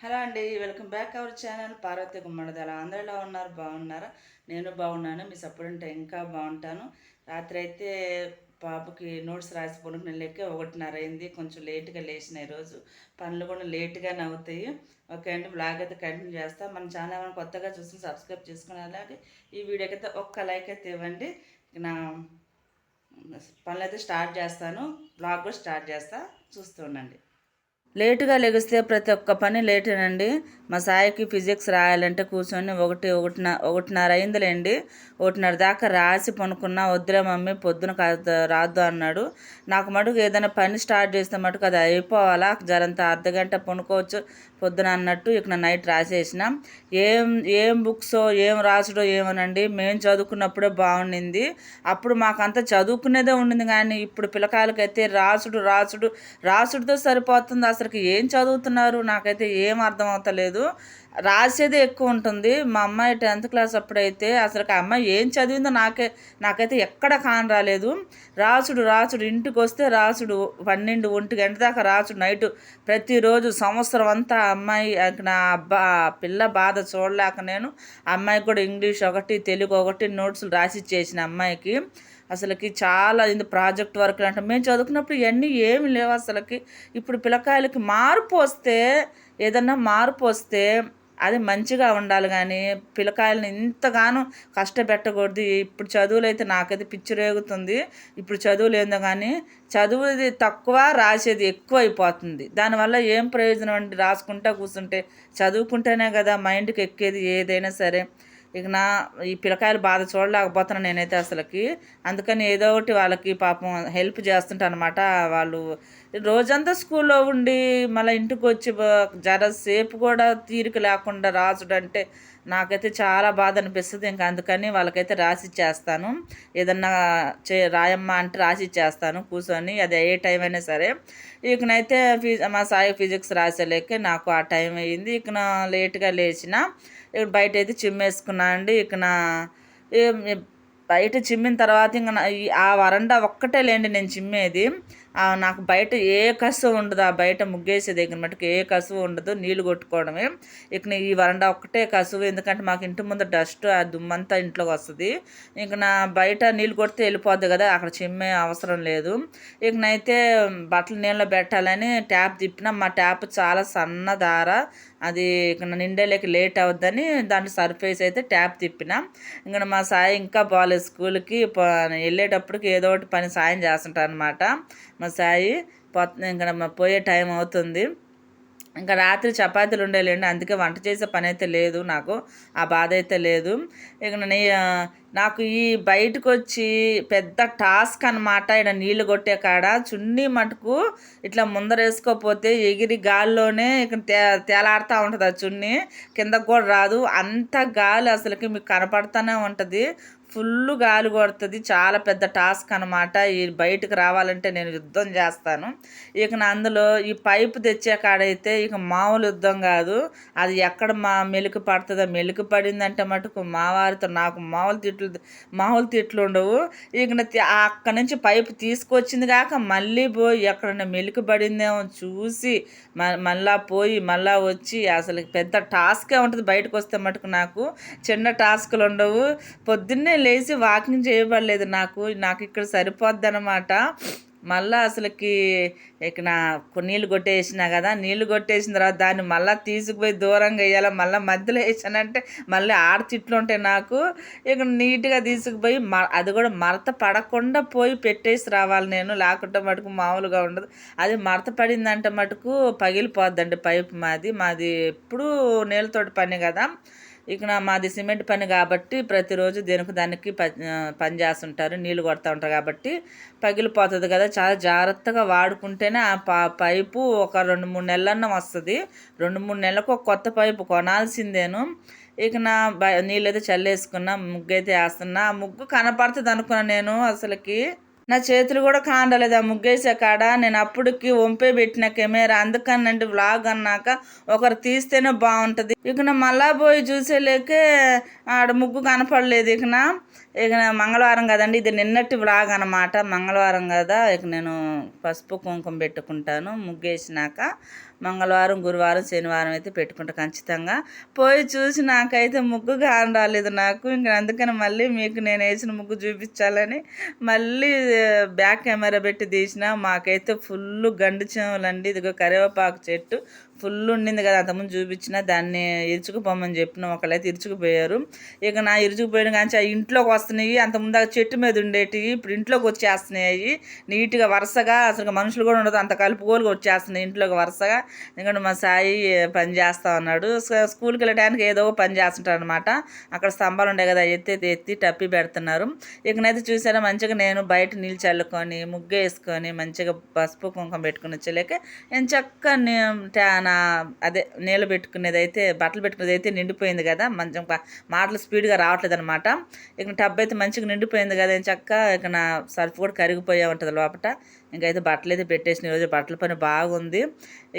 Hello అండి welcome back our channel Parvathi Gummadadala. అందరూ ఎలా ఉన్నారు? బాగున్నారా? నేను బాగున్నాను మీ సపోర్ట్ ఉంటే ఇంకా బాగుంటాను. రాత్రి అయితే పాపకి నోట్స్ రాసి నేను లెక్క ఒకటిన్నర అయింది. కొంచెం లేట్గా లేచిన ఈరోజు. పనులు కూడా లేట్గానే అవుతాయి ఓకే అండి బ్లాగ్ అయితే కంటిన్యూ చేస్తా. మన ఛానల్ ఏమైనా కొత్తగా చూసి సబ్స్క్రైబ్ చేసుకుని అలాగే ఈ వీడియోకి అయితే ఒక్క లైక్ అయితే ఇవ్వండి. నా పనులు అయితే స్టార్ట్ చేస్తాను. బ్లాగ్ కూడా స్టార్ట్ చేస్తా. చూస్తూ ఉండండి. లేటుగా లెగిస్తే ప్రతి ఒక్క పని లేటేనండి. మా సాయికి ఫిజిక్స్ రాయాలంటే కూర్చొని ఒకటి ఒకటిన ఒకటిన్నర అయిందిలేండి. ఒకటిన్నర దాకా రాసి పనుకున్నా వద్దులే మమ్మీ పొద్దున కాదు రాదు అన్నాడు. నాకు మటుకు ఏదైనా పని స్టార్ట్ చేస్తే మటుకు అది అయిపోవాలా? జరంత అర్ధ గంట పనుకోవచ్చు పొద్దున అన్నట్టు ఇక నైట్ రాసేసిన. ఏం ఏం బుక్స్ ఏం రాసుడో ఏమోనండి. మేము చదువుకున్నప్పుడే బాగుండింది. అప్పుడు మాకంతా చదువుకునేదే ఉండింది కానీ ఇప్పుడు పిల్లకాయలకైతే రాసుడు రాసుడు రాసుడుతో సరిపోతుంది. అసలు అసలుకి ఏం చదువుతున్నారు? నాకైతే ఏం అర్థం అవుతలేదు. రాసేదే ఎక్కువ ఉంటుంది. మా అమ్మాయి టెన్త్ క్లాస్ అప్పుడైతే అసలు ఆ అమ్మాయి ఏం చదివిందో నాకే నాకైతే ఎక్కడ కాన్ రాలేదు. రాసుడు రాసుడు ఇంటికి వస్తే రాసుడు పన్నెండు ఒంటి గంట దాకా రాసుడు నైట్. ప్రతిరోజు సంవత్సరం అంతా అమ్మాయి నా అబ్బా పిల్ల బాధ చూడలేక నేను అమ్మాయికి కూడా ఇంగ్లీష్ ఒకటి తెలుగు ఒకటి నోట్స్లు రాసి ఇచ్చేసిన అమ్మాయికి. అసలుకి చాలా ఇది ప్రాజెక్ట్ వర్క్లు అంటే మేము చదువుకున్నప్పుడు ఇవన్నీ ఏమి లేవు అసలుకి. ఇప్పుడు పిల్లకాయలకి మార్పు వస్తే ఏదన్నా మార్పు వస్తే అది మంచిగా ఉండాలి కానీ పిల్లకాయలను ఇంతగానో కష్టపెట్టకూడదు. ఇప్పుడు చదువులు అయితే నాకైతే పిచ్చి రేగుతుంది. ఇప్పుడు చదువులు ఏందో కానీ చదువుది తక్కువ రాసేది ఎక్కువ అయిపోతుంది. దానివల్ల ఏం ప్రయోజనం అండి? రాసుకుంటా కూర్చుంటే చదువుకుంటేనే కదా మైండ్కి ఎక్కేది ఏదైనా సరే. ఇక నా ఈ పిల్లకాయలు బాధ చూడలేకపోతున్నాను నేనైతే అసలుకి. అందుకని ఏదో ఒకటి వాళ్ళకి పాపం హెల్ప్ చేస్తుంటాను అనమాట వాళ్ళు. రోజంతా స్కూల్లో ఉండి మళ్ళీ ఇంటికి వచ్చి జర సేపు కూడా తీరిక లేకుండా రాసుడంటే నాకైతే చాలా బాధ అనిపిస్తుంది. ఇంకా అందుకని వాళ్ళకైతే రాసి ఇచ్చేస్తాను ఏదన్నా చే రాయమ్మ అంటే రాసి ఇచ్చేస్తాను కూర్చొని అది ఏ టైం అయినా సరే. ఇకనైతే ఫిజి మా సాయి ఫిజిక్స్ రాసేలేకే నాకు ఆ టైం అయ్యింది. ఇక లేట్గా లేచిన ఇక్కడ బయట అయితే చిమ్మేసుకున్నా అండి. ఇక నా బయట చిమ్మిన తర్వాత ఇంకా ఆ వరండా ఒక్కటే లేండి నేను చిమ్మేది. నాకు బయట ఏ కసు ఉండదు ఆ బయట ముగ్గేసే దగ్గర మటుకు ఏ కసువు ఉండదు నీళ్ళు కొట్టుకోవడమే. ఇక ఈ వరండా ఒక్కటే కసువు ఎందుకంటే మాకు ఇంటి ముందు డస్ట్ ఆ దుమ్మంతా ఇంట్లోకి వస్తుంది. ఇంక నా బయట నీళ్ళు కొడితే వెళ్ళిపోద్ది కదా అక్కడ చిమ్మే అవసరం లేదు. ఇకనైతే బట్టలు నీళ్ళలో పెట్టాలని ట్యాప్ తిప్పిన మా ట్యాప్ చాలా సన్న దార అది ఇక నిండేలేక లేట్ అవుద్దని దాంట్లో సర్ఫేస్ అయితే ట్యాప్ తిప్పిన. ఇంకా మా సాయి ఇంకా బాగాలేదు స్కూల్కి వెళ్ళేటప్పటికి ఏదో ఒకటి పని సాయం చేస్తుంటారు అనమాట మా సాయి ఇంకా పోయే టైం అవుతుంది. ఇంకా రాత్రి చపాతీలు ఉండేలేండి. అందుకే వంట చేసే పని అయితే లేదు నాకు. ఆ బాధ అయితే లేదు. ఇక నాకు ఈ బయటకు వచ్చి పెద్ద టాస్క్ అనమాట ఇక్కడ నీళ్ళు కొట్టే కాడ చున్నీ మటుకు ఇట్లా ముందరేసుకోపోతే ఎగిరి గాల్లోనే ఇక తే తేలాడుతూ ఉంటుంది ఆ చున్నీ. కిందకు కూడా రాదు. అంత గాలి అసలుకి మీకు కనపడుతూనే ఉంటుంది. ఫుల్ గాలి కొడుతుంది. చాలా పెద్ద టాస్క్ అనమాట ఈ బయటకు రావాలంటే నేను యుద్ధం చేస్తాను. ఇక అందులో ఈ పైపు తెచ్చే కాడైతే ఇక మామూలు యుద్ధం కాదు. అది ఎక్కడ మా మెలుకు పడుతుందో మెలుకు పడిందంటే మటుకు మా వారితో నాకు మామూలు తిట్లు మామూలు తిట్లు ఉండవు. ఇక అక్కడి నుంచి పైపు తీసుకొచ్చింది కాక మళ్ళీ పోయి ఎక్కడన్నా మెలుకు పడిందేమో చూసి మళ్ళా పోయి మళ్ళా వచ్చి అసలు పెద్ద టాస్కే ఉంటుంది బయటకు వస్తే మటుకు నాకు. చిన్న టాస్కులు ఉండవు. పొద్దున్నే లేచి వాకింగ్ చేయబడలేదు నాకు. నాకు ఇక్కడ సరిపోద్ది అనమాట మళ్ళీ అసలుకి ఇక నా నీళ్ళు కొట్టేసిన కదా నీళ్ళు కొట్టేసిన తర్వాత దాన్ని మళ్ళీ తీసుకుపోయి దూరంగా వేయాలి మళ్ళీ మధ్యలో వేసానంటే మళ్ళీ ఆడ తిట్లు ఉంటాయి నాకు. ఇక నీట్గా తీసుకుపోయి మ అది కూడా మరత పడకుండా పోయి పెట్టేసి రావాలి నేను. లేకుంటే మటుకు మామూలుగా ఉండదు. అది మరత పడిందంటే మటుకు పగిలిపోద్దండి పైపు మాది. మాది ఎప్పుడు నీళ్ళతోటి పని కదా. ఇక మాది సిమెంట్ పని కాబట్టి ప్రతిరోజు దేనికి దానికి పని చేస్తుంటారు నీళ్ళు కొడుతూ ఉంటారు కాబట్టి పగిలిపోతుంది కదా. చాలా జాగ్రత్తగా వాడుకుంటేనే ఆ పైపు ఒక రెండు మూడు నెలలన్న వస్తుంది. రెండు మూడు నెలలకు ఒక కొత్త పైపు కొనాల్సిందేను. ఇక నా నీళ్ళు అయితే చల్లేసుకున్నా ముగ్గు అయితే వేస్తున్నా. ఆ ముగ్గు కనపడుతుంది అనుకున్నాను నేను అసలుకి. నా చేతులు కూడా కాండలేదు ఆ ముగ్గేసే కాడ నేను అప్పటికి వంపే పెట్టిన కెమెరా. అందుకనండి వ్లాగ్ అన్నాక ఒకరు తీస్తేనే బాగుంటుంది. ఇక మళ్ళా పోయి చూసేలేకే ఆడ ముగ్గు కనపడలేదు. ఇక ఇక మంగళవారం కదండి. ఇది నిన్నటి వ్లాగ్ అనమాట మంగళవారం కదా. ఇక నేను పసుపు కుంకుమ పెట్టుకుంటాను. ముగ్గేసినాక మంగళవారం గురువారం శనివారం అయితే పెట్టుకుంటా ఖచ్చితంగా. పోయి చూసి నాకైతే ముగ్గు కాని రాలేదు నాకు. ఇంకా అందుకని మళ్ళీ మీకు నేను వేసిన ముగ్గు చూపించాలని మళ్ళీ బ్యాక్ కెమెరా పెట్టి తీసిన మాకైతే ఫుల్ గండు చెవులండి. ఇదిగో కరివేపాకు చెట్టు. ఫుల్ ఉండింది కదా అంతకుముందు చూపించిన దాన్ని ఇరుచుకుపోమని చెప్పిన ఒకళ్ళైతే ఇరుచుకుపోయారు. ఇక నా ఇరుచుకుపోయిన కానీ ఆ ఇంట్లోకి వస్తున్నాయి అంతకుముందు ఆ చెట్టు మీద ఉండేటివి ఇప్పుడు ఇంట్లోకి వచ్చేస్తున్నాయి. నీట్గా వరుసగా అసలు మనుషులు కూడా ఉండదు అంత కలుపుకోలుగా వచ్చేస్తున్నాయి ఇంట్లోకి వరుసగా. ఎందుకంటే మా సాయి పని చేస్తా ఉన్నాడు. స్కూల్కి వెళ్ళడానికి ఏదో పని చేస్తుంటాడు అనమాట అక్కడ స్తంభాలు ఉండే కదా ఎత్తి ఎత్తి టప్పి పెడుతున్నారు. ఇకనైతే చూసారా మంచిగా నేను బయట నీళ్ళు చల్లుకొని ముగ్గు వేసుకొని మంచిగా పసుపు కుంకుమ పెట్టుకుని వచ్చేలేక నేను ట్యాన్ నా అదే నీళ్ళు పెట్టుకునేది అయితే బట్టలు పెట్టుకునేది అయితే నిండిపోయింది కదా. మంచి మాటలు స్పీడ్గా రావట్లేదు అనమాట ఇక టబ్ అయితే మంచిగా నిండిపోయింది కదా అని చక్క ఇక నా సర్ఫ్ కూడా కరిగిపోయే ఉంటుంది లోపల ఇంకైతే బట్టలు అయితే పెట్టేసిన ఈరోజు బట్టల పని బాగుంది.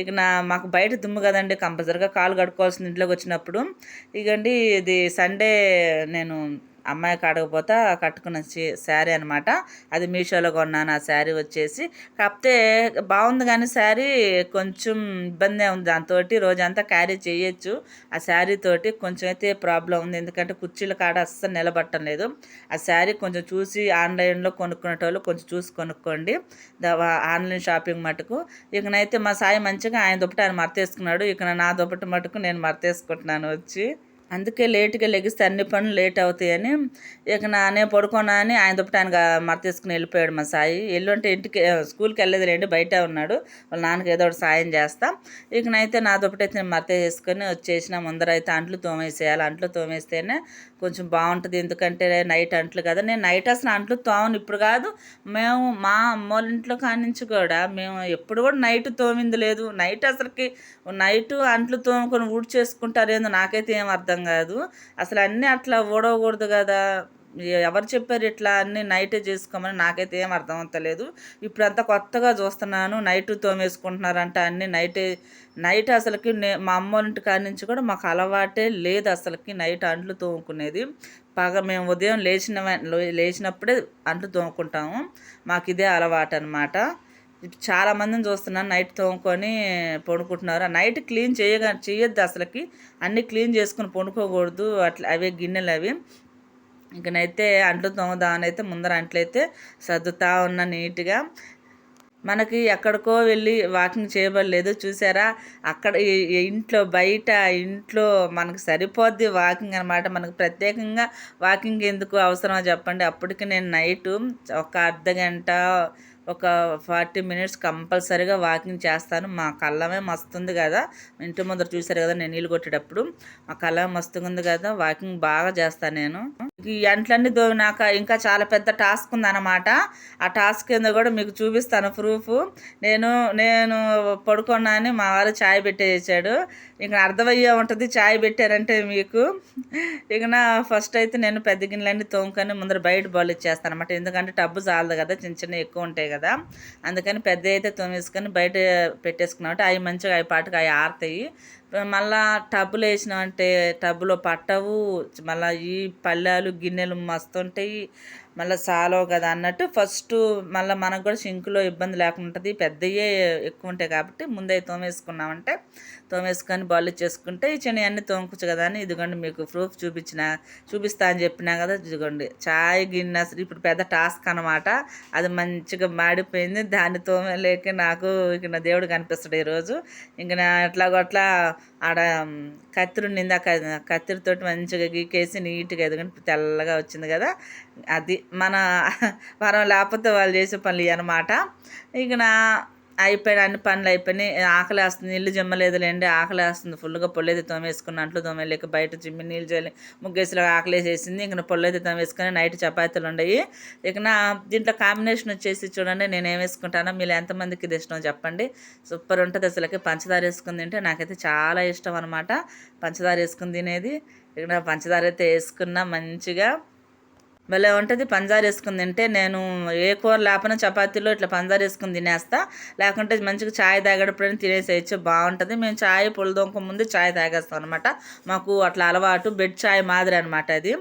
ఇక నా మాకు బయట దుమ్ము కదండి కంపల్సరిగా కాలు కడుక్కోవాల్సింది ఇంట్లోకి వచ్చినప్పుడు. ఇకండి ఇది సండే నేను అమ్మాయి కాడకపోతే కట్టుకున్న శారీ అనమాట అది మీషోలో కొన్నాను. ఆ శారీ వచ్చేసి కాకపోతే బాగుంది కానీ శారీ కొంచెం ఇబ్బంది ఉంది. దాంతో రోజంతా క్యారీ చేయొచ్చు. ఆ శారీ తోటి కొంచెం అయితే ప్రాబ్లం ఉంది. ఎందుకంటే కుర్చీల కాడ అస్సలు నిలబట్టం లేదు. ఆ శారీ కొంచెం చూసి ఆన్లైన్లో కొనుక్కునేటోళ్ళు కొంచెం చూసి కొనుక్కోండి. ఆన్లైన్ షాపింగ్ మటుకు. ఇకనైతే మా సాయి మంచిగా ఆయన దుప్పటి ఆయన మర్తేసుకున్నాడు ఇక నా దుప్పటి మటుకు నేను మర్తేసుకుంటున్నాను వచ్చి. అందుకే లేట్గా లెగిస్తే అన్ని పనులు లేట్ అవుతాయని ఇక నానే పడుకోనా అని ఆయన దుప్పటి ఆయన మర తీసుకుని వెళ్ళిపోయాడు మా సాయి. ఎల్లుంటే ఇంటికి స్కూల్కి వెళ్ళేది లేండి బయట ఉన్నాడు. వాళ్ళ నాన్నకి ఏదో ఒకటి సాయం చేస్తా. ఇకనైతే నా దుప్పటి అయితే నేను మరత చేసుకొని వచ్చేసిన. ముందర అయితే అంట్లు తోమేసేయాలి. అంట్లు తోమేస్తేనే కొంచెం బాగుంటుంది. ఎందుకంటే నైట్ అంట్లు కదా. నేను నైట్ అసలు అంట్లు తోమను. ఇప్పుడు కాదు మేము మా అమ్మోళ్ళ ఇంట్లో కానించి కూడా మేము ఎప్పుడు కూడా నైట్ తోమింది లేదు. నైట్ అసలుకి నైట్ అంట్లు తోముకొని ఊడి చేసుకుంటారేందో నాకైతే ఏం అర్థం కాదు. అసలు అన్నీ అట్లా ఊడవకూడదు కదా. ఎవరు చెప్పారు ఇట్లా అన్ని నైటే చేసుకోమని నాకైతే ఏం అర్థం అవుతలేదు ఇప్పుడంతా కొత్తగా చూస్తున్నాను నైట్ తోమేసుకుంటున్నారంట అన్ని నైటే నైట్ అసలుకి నే మా అమ్మ ఇంటి కాడి నుంచి కూడా మాకు అలవాటే లేదు అసలుకి నైట్ అంట్లు తోముకునేది. పగ మేము ఉదయం లేచిన లేచినప్పుడే అంట్లు తోముకుంటాము. మాకు ఇదే అలవాటు అనమాట చాలా మందిని చూస్తున్నాను నైట్ తోముకొని పండుకుంటున్నారు. నైట్ క్లీన్ చేయగా చేయొద్దు అసలుకి. అన్నీ క్లీన్ చేసుకుని పండుకోకూడదు. అట్లా అవే గిన్నెలు అవి ఇకనైతే అంట్లు దాని అయితే ముందర అంట్లయితే సర్దుతా ఉన్న నీట్గా. మనకి ఎక్కడికో వెళ్ళి వాకింగ్ చేయబడలేదు చూసారా? అక్కడ ఇంట్లో బయట ఇంట్లో మనకు సరిపోద్ది వాకింగ్ అనమాట మనకు ప్రత్యేకంగా వాకింగ్ ఎందుకు అవసరమో చెప్పండి. అప్పటికి నేను నైట్ ఒక అర్ధ గంట ఒక ఫార్టీ మినిట్స్ కంపల్సరీగా వాకింగ్ చేస్తాను. మా కళ్ళమే మస్తుంది కదా. ఇంటి ముందర చూసారు కదా నేను నీళ్ళు కొట్టేటప్పుడు. మా కళ్ళమే మస్తుగా ఉంది కదా వాకింగ్ బాగా చేస్తాను నేను. ఈ అంట్లన్నీ దోవినాక ఇంకా చాలా పెద్ద టాస్క్ ఉందన్నమాట. ఆ టాస్క్ కింద కూడా మీకు చూపిస్తాను ప్రూఫ్. నేను నేను పడుకున్నా అని మా వారు ఛాయ్ పెట్టేసాడు. ఇక అర్థమయ్యే ఉంటుంది ఛాయ్ పెట్టారంటే మీకు. ఇక నా ఫస్ట్ అయితే నేను పెద్ద గిన్నెలన్నీ తోముకొని ముందర బయట బాల్ ఇచ్చేస్తాను అనమాట ఎందుకంటే టబ్బు చాలదు కదా చిన్న చిన్న ఎక్కువ ఉంటాయి కదా. అందుకని పెద్ద అయితే తోమేసుకొని బయట పెట్టేసుకున్నామంటే అవి మంచిగా అవి పాటుగా అవి ఆరుతాయి. మళ్ళా టబ్బులు వేసినామంటే టబ్బులో పట్టవు. మళ్ళీ ఈ పళ్ళాలు గిన్నెలు మస్తుంటాయి. మళ్ళీ సాలవు కదా అన్నట్టు ఫస్ట్ మళ్ళీ మనకు కూడా సింకులో ఇబ్బంది లేకుండా ఉంటుంది. పెద్దయే ఎక్కువ ఉంటాయి కాబట్టి ముందే తోమేసుకున్నామంటే తోమేసుకొని బాల్ చేసుకుంటే ఈ చిన్న అన్ని తోముకోవచ్చు కదా అని ఇదిగోండి మీకు ప్రూఫ్ చూపించిన చూపిస్తా అని చెప్పినా కదా ఇదిగోండి. చాయ్ గిన్నె అసలు ఇప్పుడు పెద్ద టాస్క్ అనమాట అది మంచిగా మాడిపోయింది. దాన్ని తోమలేక నాకు ఇక నా దేవుడు కనిపిస్తాడు ఈరోజు. ఇంక నా అట్లా అట్లా ఆడ కత్తిరి ఉండింది. ఆ కత్తిరితోటి మంచిగా గీకేసి నీట్గా ఎదుగుంటే తెల్లగా వచ్చింది కదా. అది మన మనం లేకపోతే వాళ్ళు చేసే పనులు అనమాట ఇక నా అయిపోయిన అన్ని పనులు అయిపోయినాయి. ఆకలి వేస్తుంది ఇల్లు జిమ్మలేదులేండి ఆకలి వేస్తుంది. ఫుల్గా పొల్లైతే తోమేసుకున్న అంట్లు తోమేలేక బయట జిమ్మి నీళ్ళు చేయాలి ముగ్గేసిలో ఆకలి వేసేసింది ఇంక పొల్లైతే తోమేసుకొని నైట్ చపాతీలు ఉండయి. ఇక నా దీంట్లో కాంబినేషన్ వచ్చేసి చూడండి నేను ఏం వేసుకుంటానో మీరు ఎంతమందికి ఇది ఇష్టం చెప్పండి. సూపర్ ఉంటుంది అసలుకి. పంచదార వేసుకుని తింటే నాకైతే చాలా ఇష్టం అనమాట పంచదార వేసుకుని తినేది. ఇక్కడ పంచదార అయితే వేసుకున్నా మంచిగా భలే ఉంటుంది పంజారు వేసుకుని తింటే నేను ఏ కూర లేకపోయినా చపాతీలో ఇట్లా పంజారు వేసుకుని తినేస్తా. లేకుంటే మంచిగా చాయ్ తాగేటప్పుడైనా తినేసేయచ్చు బాగుంటుంది. మేము చాయ్ పొడి ముందు చాయ్ తాగేస్తాం అనమాట మాకు అట్లా అలవాటు బెడ్ చాయ్ మాదిరి అనమాట అది.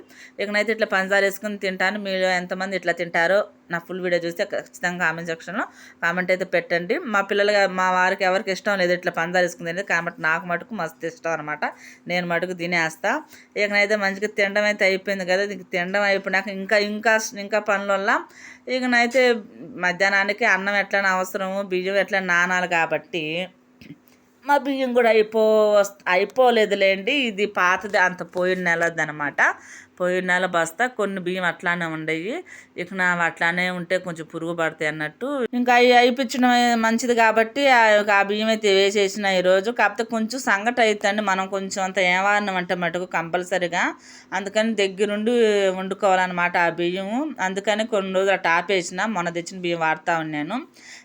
ఇకనైతే ఇట్లా పంజారు వేసుకుని తింటాను. మీరు ఎంతమంది ఇట్లా తింటారో నా ఫుల్ వీడియో చూస్తే ఖచ్చితంగా కామెంట్ సెక్షన్లో కామెంట్ అయితే పెట్టండి. మా పిల్లలు మా వారికి ఎవరికి ఇష్టం లేదు ఇట్లా పందాలు వేసుకుంది అనేది కాబట్టి నాకు మటుకు మస్తు ఇష్టం అనమాట నేను మటుకు తినేస్తా. ఇకనైతే మంచిగా తినడం అయితే అయిపోయింది కదా. ఇంక తినడం అయిపోయినాక ఇంకా ఇంకా ఇంకా పనుల వల్ల ఇకనైతే మధ్యాహ్నానికి అన్నం ఎట్లా అవసరము బియ్యం ఎట్లా నానాలి కాబట్టి మా బియ్యం కూడా అయిపో అయిపోలేదులేండి. ఇది పాతది అంత పోయిన నెలది అనమాట పోయిన నెల బస్తా కొన్ని బియ్యం అట్లానే ఉండేవి. ఇక నా అట్లానే ఉంటే కొంచెం పురుగు పడతాయి అన్నట్టు. ఇంకా అవి అయిపించడం మంచిది కాబట్టి ఆ ఆ బియ్యం అయితే వేసేసిన ఈరోజు కాకపోతే కొంచెం సంగటి అవుతుంది మనం కొంచెం అంత ఏమారణం అంటే మటుకు కంపల్సరిగా. అందుకని దగ్గరుండి వండుకోవాలన్నమాట ఆ బియ్యం అందుకని కొన్ని రోజులు టాప్ ఆపేసిన. మొన్న తెచ్చిన బియ్యం వాడుతూ ఉన్నాను.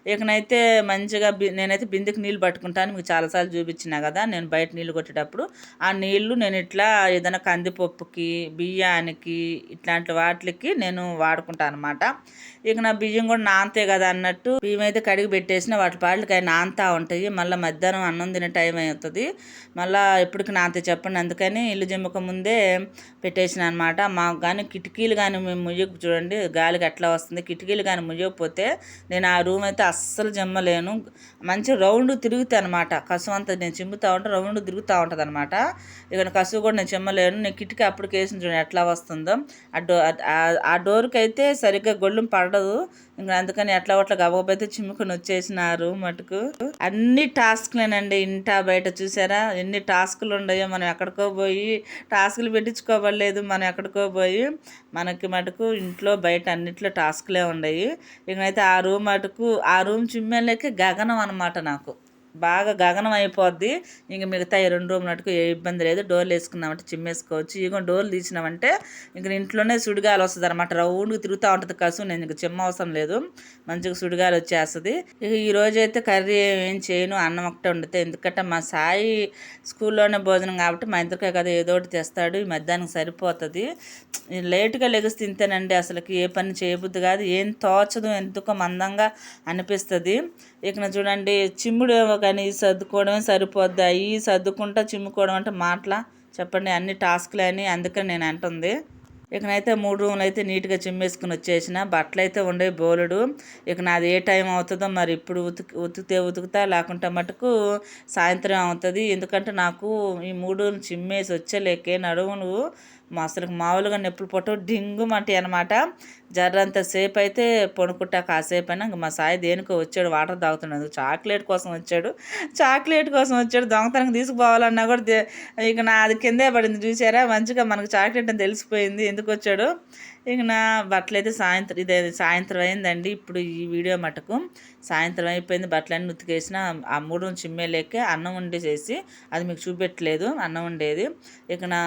ఇకనైతే మంచిగా బి నేనైతే బిందెకి నీళ్ళు పట్టుకుంటాను. మీకు చాలాసార్లు చూపించిన కదా నేను బయట నీళ్ళు కొట్టేటప్పుడు ఆ నీళ్ళు నేను ఇట్లా ఏదైనా కందిపప్పుకి బియ్యానికి ఇట్లాంటి వాటికి నేను వాడుకుంటాను అనమాట ఇక నా బియ్యం కూడా నాంతే కదా అన్నట్టు బియ్యం అయితే కడిగి పెట్టేసిన వాటి పాటలకి అవి నాంతా ఉంటాయి. మళ్ళీ మధ్యాహ్నం అన్నం తినే టైం అవుతుంది. మళ్ళీ ఎప్పటికి నాంతే చెప్పండి. అందుకని ఇల్లు జిమ్మక ముందే పెట్టేసిన అనమాట మాకు కానీ కిటికీలు కానీ మేము ముయ్యకు చూడండి గాలికి ఎట్లా వస్తుంది. కిటికీలు కానీ ముయ్యకపోతే నేను ఆ రూమ్ అయితే అస్సలు జమ్మలేను. మంచి రౌండ్ తిరుగుతాయి అనమాట కసువు అంతా నేను చిమ్ముతా ఉంటే రౌండ్ తిరుగుతూ ఉంటుంది అనమాట ఇక కసువు కూడా నేను చిమ్మలేను. నేను కిటికీ అప్పుడు కేసిన చూడండి ఎట్లా వస్తుందో. ఆ డో ఆ- ఆ డోర్కి అయితే సరిగ్గా గొళ్ళెం పడదు. ఇంకా అందుకని ఎట్లా అట్లా గబగబైతే చిమ్ముకొని వచ్చేసినారు మటుకు. అన్ని టాస్క్లేనండి ఇంట బయట చూసారా? ఎన్ని టాస్కులు ఉన్నాయో మనం ఎక్కడికో పోయి టాస్కులు పెట్టించుకోవలేదు మనం ఎక్కడికో పోయి మనకి మటుకు ఇంట్లో బయట అన్నిట్లో టాస్క్లే ఉన్నాయి ఇకనైతే ఆ రూమ్ మటుకు ఆ రూమ్ చిమ్మేళ్ళకి గగనం అనమాట నాకు. బాగా గగనం అయిపోద్ది. ఇంక మిగతా ఈ రెండు రూమ్ నటుకు ఏ ఇబ్బంది లేదు. డోర్లు వేసుకున్నామంటే చిమ్మేసుకోవచ్చు. ఇక డోర్లు తీసినామంటే ఇంక ఇంట్లోనే సుడిగాలి వస్తుంది అనమాట రౌండ్గా తిరుగుతూ ఉంటుంది కసు నేను ఇంక చిమ్మ అవసరం లేదు. మంచిగా సుడిగాలి వచ్చేస్తుంది. ఇక ఈ రోజు అయితే కర్రీ ఏం చేయను. అన్నం ఒకటే వండితే. ఎందుకంటే మా సాయి స్కూల్లోనే భోజనం కాబట్టి మా ఇద్దరికే కదా ఏదో ఒకటి తెస్తాడు. ఈ మధ్యాహ్నం సరిపోతుంది. లేటుగా లెగిసి తింతేనండి అసలుకి ఏ పని చేయబుద్ది కాదు. ఏం తోచదు. ఎందుకో మందంగా అనిపిస్తుంది. ఇక చూడండి చిమ్ముడు కానీ సర్దుకోవడమే సరిపోద్ది. అవి సర్దుకుంటా చిమ్ముకోవడం అంటే మాటల? చెప్పండి అన్ని టాస్క్లు అని అందుకని నేను అంటుంది. ఇకనైతే మూడు రూములు అయితే నీట్గా చిమ్మేసుకుని వచ్చేసిన. బట్టలు అయితే ఉండే బోలుడు. ఇక నాది ఏ టైం అవుతుందో మరి ఇప్పుడు ఉతికి ఉతికితే ఉతుకుతా లేకుంటే మటుకు సాయంత్రం అవుతుంది. ఎందుకంటే నాకు ఈ మూడు చిమ్మేసి వచ్చేలేకే నడువు నువ్వు అసలు మామూలుగా నొప్పులు పొట్టు డింగుమంటాయి అనమాట జర్రంత సేపు అయితే పడుకుంటా కాసేపు అయినా ఇంక మా సాయి దేనికో వచ్చాడు వాటర్ తాగుతున్నాడు. చాక్లెట్ కోసం వచ్చాడు చాక్లెట్ కోసం వచ్చాడు. దొంగతనం తీసుకుపోవాలన్నా కూడా ఇక నా అది కిందే పడింది చూసారా మంచిగా మనకు చాక్లెట్ అని తెలిసిపోయింది ఎందుకు వచ్చాడు? ఇక నా బట్టలు అయితే సాయంత్రం ఇదే సాయంత్రం అయిందండి. ఇప్పుడు ఈ వీడియో మటుకు సాయంత్రం అయిపోయింది బట్టలన్నీ ఉతికేసిన ఆ మూడు చిమ్మేలేకే అన్నం వండేసేసి అది మీకు చూపెట్టలేదు అన్నం వండేది. ఇక నా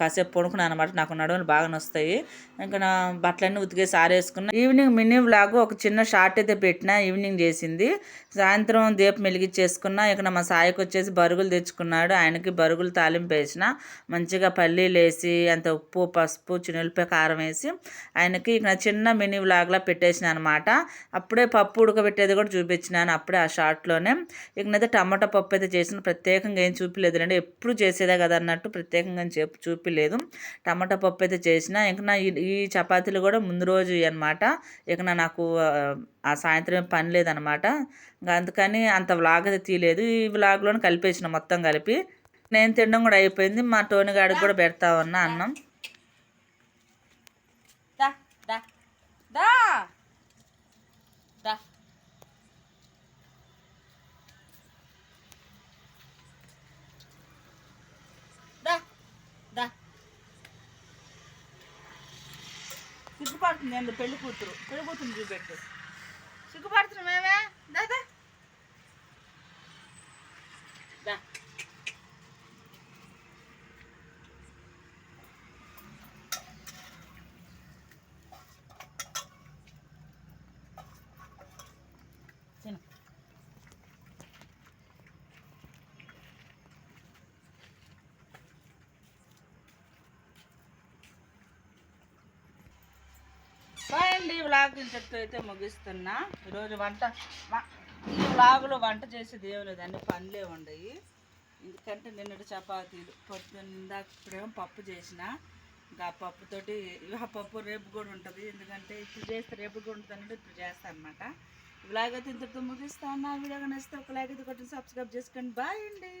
కాసేపు పడుకున్నాను అనమాట నాకు నడుములు బాగా నొస్తాయి. ఇంకా నా బట్టలన్నీ ఉతికేసి ఆరేసుకున్నా. ఈవినింగ్ మినీ వ్లాగ్ ఒక చిన్న షార్ట్ అయితే పెట్టిన ఈవినింగ్ చేసింది. సాయంత్రం దీపం వెలిగించేసుకున్నా ఇక్కడ మా సాయికి వచ్చేసి బరుగులు తెచ్చుకున్నాడు. ఆయనకి బరుగులు తాలింపు వేసిన. మంచిగా పల్లీలు వేసి అంత ఉప్పు పసుపు చినులపై కారం వేసి ఆయనకి ఇక్కడ చిన్న మినీ వ్లాగ్లా పెట్టేసిన అనమాట అప్పుడే పప్పు ఉడకబెట్టేది కూడా చూపించినాను అప్పుడే ఆ షార్ట్లోనే ఇకనైతే టమాటా పప్పు అయితే చేసిన. ప్రత్యేకంగా ఏం చూపిలేదు అంటే ఎప్పుడు చేసేదే కదా అన్నట్టు ప్రత్యేకంగా చెప్పి చూపిలేదు. టమాటా పప్పు అయితే చేసిన. ఇంక నా ఈ- ఈ చపాతీలు కూడా ముందు రోజు అనమాట ఇక నా నాకు ఆ, సాయంత్రం పని లేదనమాట ఇంకా అందుకని అంత వ్లాగ్ అయితే తీయలేదు. ఈ వ్లాగ్లోనే కలిపేసిన మొత్తం కలిపి. నేను తినడం కూడా అయిపోయింది. మా టోని గాడికి కూడా పెడతా ఉన్నా అన్నం. సిగ్గుపడుతుంది అండి పెళ్ళి కూతురు. పెళ్ళి కూతురు చూపెట్టు. సిగ్గుపడుతుంది మేమే దా దా దా తిను బాయ్ అండి ఈ వ్లాగ్ ఇంతటితో అయితే ముగిస్తున్నా. ఈరోజు వంట ఈ వ్లాగులో వంట చేసేది ఏం లేదు అన్ని పనులే ఉండయి. ఎందుకంటే నిన్నటి చపాతీలు. పొద్దున్న ఇందాక ఇప్పుడేమో పప్పు చేసిన. ఇంకా ఆ పప్పుతోటి ఆ పప్పు రేపు కూడా ఉంటుంది. ఎందుకంటే ఇప్పుడు చేస్తే రేపు కూడా ఉంటుంది ఇప్పుడు చేస్తాను అనమాట ఇలాగైతే ఇంతటితో ముగిస్తాను నా వీడియో నచ్చితే ఒక లైక్ అయితే కొట్టి సబ్స్క్రైబ్ చేసుకోండి. బాయ్ అండి.